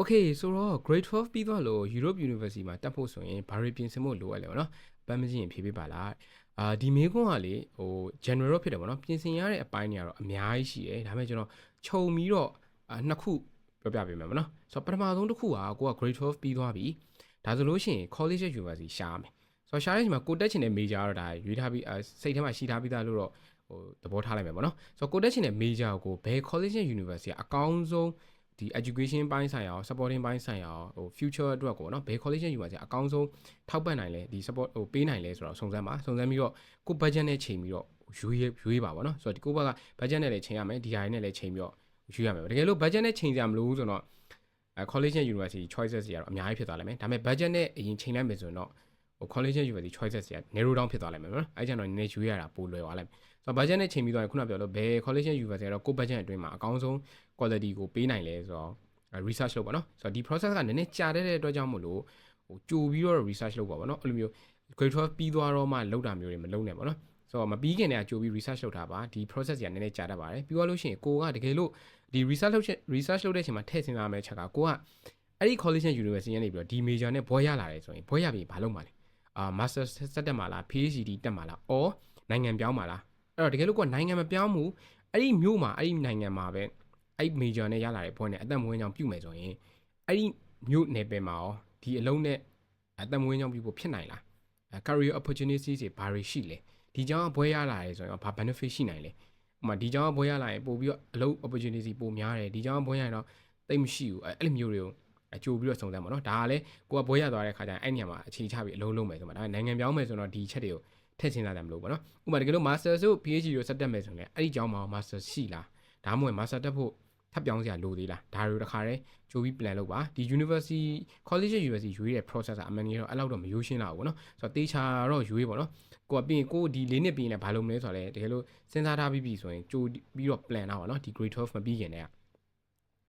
Okay ဆိုတော့ grade 12ပြီးသွားလို့ Europe University မှာတက်ဖို့ဆိုရင်ဘာတွေပြင်ဆင်ဖို့လိုရလဲဗောနော်။ပန်းမကြည့်ရင်ဖြေပေးပါလား။အာဒီမေးခွန်းကလေဟို general ဖြစ်တယ်ဗောနော်။ပြင်ဆင်ရတဲ့အပိုင်းတွေကတော့အများကြီးရှိတယ်။ဒါပေမဲ့ကျွန်တော်ခြုံပြီးတော့အာနှစ်ခုပြောပြပေးမယ်ဗောနော်။ဆိုတော့ပထမဆုံးတစ်ခုကကိုက grade 12ပြီးသွားပြီ။ဒါဆိုလို့ရှိရင် college university ရှားမယ်။ဆိုတော့ရှားတဲ့အချိန်မှာကိုတက်ချင်တဲ့ major ကတော့ဒါရွေးထားပြီးအာစိတ်ထဲမှာရှိထားပြီးသားလို့တော့ဟိုသဘောထားလိုက်မယ်ဗောနော်။ဆိုတော့ကိုတက်ချင်တဲ့ major ကိုဘယ် college university ကအကောင်းဆုံး ဒီ education ပိုင်းဆိုင်ရာ supporting ပိုင်းဆိုင်ရာဟို future အတွက်ကိုနော်ဘယ် collection ယူပါစေအကောင်းဆုံးထောက်ပံ့နိုင်လဲဒီ support ဟိုပေးနိုင်လဲဆိုတော့စုံစမ်းပါစုံစမ်းပြီးတော့ကို budget နဲ့ချိန်ပြီးတော့ရွေးရွေးပါဗောနော်ဆိုတော့ဒီကိုဘက်က budget နဲ့လည်းချိန်ရမယ် DI နဲ့လည်းချိန်ပြီးတော့ရွေးရမယ်တကယ်လို့ budget နဲ့ချိန်စရာမလိုဘူးဆိုတော့ college နဲ့ university choices တွေကတော့အများကြီးဖြစ်သွားလိမ့်မယ်ဒါပေမဲ့ budget နဲ့အရင်ချိန်လိုက်မယ်ဆိုရင်တော့ ဟို collision ယူရသည် choices တွေက narrow down ဖြစ်သွားလိမ့်မယ်နော်အဲ့ကျတော့နည်းနည်းယူရတာပိုလွယ်သွားလိမ့်မယ်ဆိုတော့ budget နဲ့ချိန်ပြီးသွားရင်ခုနပြောလို့ဘယ် collision ယူရသည်ကတော့ကို budget အတွင်းမှာအကောင်းဆုံး quality ကိုပေးနိုင်လဲဆိုတော့ research လုပ်ပါနော်ဆိုတော့ဒီ process ကနည်းနည်းကြာတဲ့အတွက်ကြောင့်မို့လို့ဟိုကြိုပြီးတော့ research လုပ်ပါဗောနော်အဲ့လိုမျိုး grade 12ပြီးသွားတော့မှလောက်တာမျိုးတွေမလုပ်နဲ့ဗောနော်ဆိုတော့မပြီးခင်တည်းကကြိုပြီး research လုပ်တာပါဒီ process ကြီးကနည်းနည်းကြာတတ်ပါတယ်ပြီးတော့လို့ရှိရင်ကိုကတကယ်လို့ဒီ research လုပ်ချက် research လုပ်တဲ့အချိန်မှာထည့်စဉ်းစားမယ့်ချက်ကကိုကအဲ့ဒီ collision university ကနေပြီးတော့ဒီ major နဲ့ဘွဲရလာတယ်ဆိုရင်ဘွဲရပြီးဘာလုပ်မှာလဲ အာ master ဆက်တက်မှာလား PhD တက်မှာလား or နိုင်ငံပြောင်းမှာလားအဲ့တော့တကယ်လို့ကိုကနိုင်ငံမပြောင်းဘူးအဲ့ဒီမြို့မှာအဲ့ဒီနိုင်ငံမှာပဲအဲ့ major နဲ့ရလာတဲ့ဘွဲနဲ့အသက်မွေးကြောင်ပြုမယ်ဆိုရင်အဲ့ဒီမြို့နယ်ပယ်မှာရောဒီအလုံးနဲ့အသက်မွေးကြောင်ပြုဖို့ဖြစ်နိုင်လား career opportunities တွေဘာတွေရှိလဲဒီကြောင်ကဘွဲရလာရဲဆိုရင်ဘာ benefit ရှိနိုင်လဲဥပမာဒီကြောင်ကဘွဲရလာရင်ပို့ပြီးတော့အလုပ် opportunity ပိုများတယ်ဒီကြောင်ကဘွဲရရင်တော့တိတ်မရှိဘူးအဲ့လိုမျိုးတွေကို အကျိုးပြီးတော့စုံစမ်းပါတော့ဒါကလည်းကိုကဘွဲရသွားတဲ့ခါကျရင်အဲ့ညမှာအခြေချပြီးအလုံးလုံးမယ်ဆိုမှဒါနိုင်ငံပြောင်းမယ်ဆိုတော့ဒီချက်တွေကိုထည့်စဉ်းစားတယ်မလို့ပေါ့နော်ဥပမာတကယ်လို့ master ဆို PhD ကိုဆက်တက်မယ်ဆိုရင်အဲ့ဒီကြောင်မှာ master ရှိလားဒါမှမဟုတ် master တက်ဖို့ထပ်ပြောင်းစရာလိုသေးလားဒါတွေတခါတည်းကြိုပြီး plan လုပ်ပါဒီ university college university ရွေးတဲ့ process ကအမှန်ကြီးတော့အဲ့လောက်တော့မရိုးရှင်းလာဘူးเนาะဆိုတော့တေချာတော့ရွေးပေါ့เนาะကိုကပြီးရင်ကိုဒီ၄နှစ်ပြီးရင်လည်းဘာလုပ်မလဲဆိုတော့လေတကယ်လို့စဉ်းစားထားပြီးပြီဆိုရင်ကြိုပြီးတော့ plan တာပါเนาะဒီ grade 12မပြီးခင်တည်းက